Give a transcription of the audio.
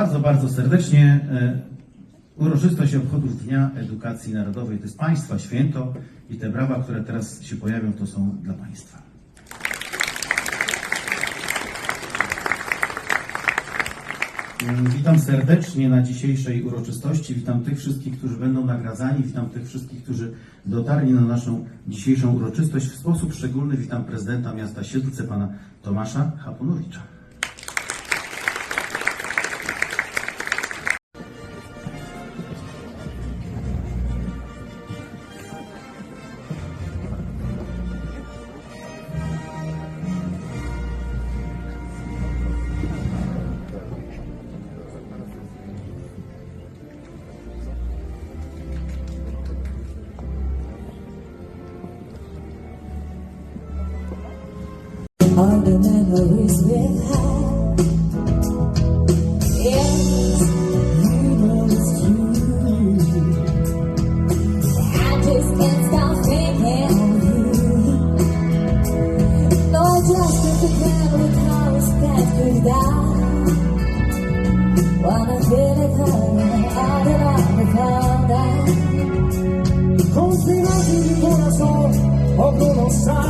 Bardzo, bardzo serdecznie. e, Uroczystość obchodów Dnia Edukacji Narodowej to jest Państwa święto i te brawa, które teraz się pojawią, to są dla Państwa. Witam serdecznie na dzisiejszej uroczystości. Witam tych wszystkich, którzy będą nagradzani. Witam tych wszystkich, którzy dotarli na naszą dzisiejszą uroczystość. W sposób szczególny witam prezydenta miasta Siedlce, pana Tomasza Hapunowicza. all the memories we've had. Yes, you know it's true. I just can't stop thinking of you. No, just as the kind of house that you die. Wanna feel it coming out of my cloud. Con spirati di corazón, o conosciamo.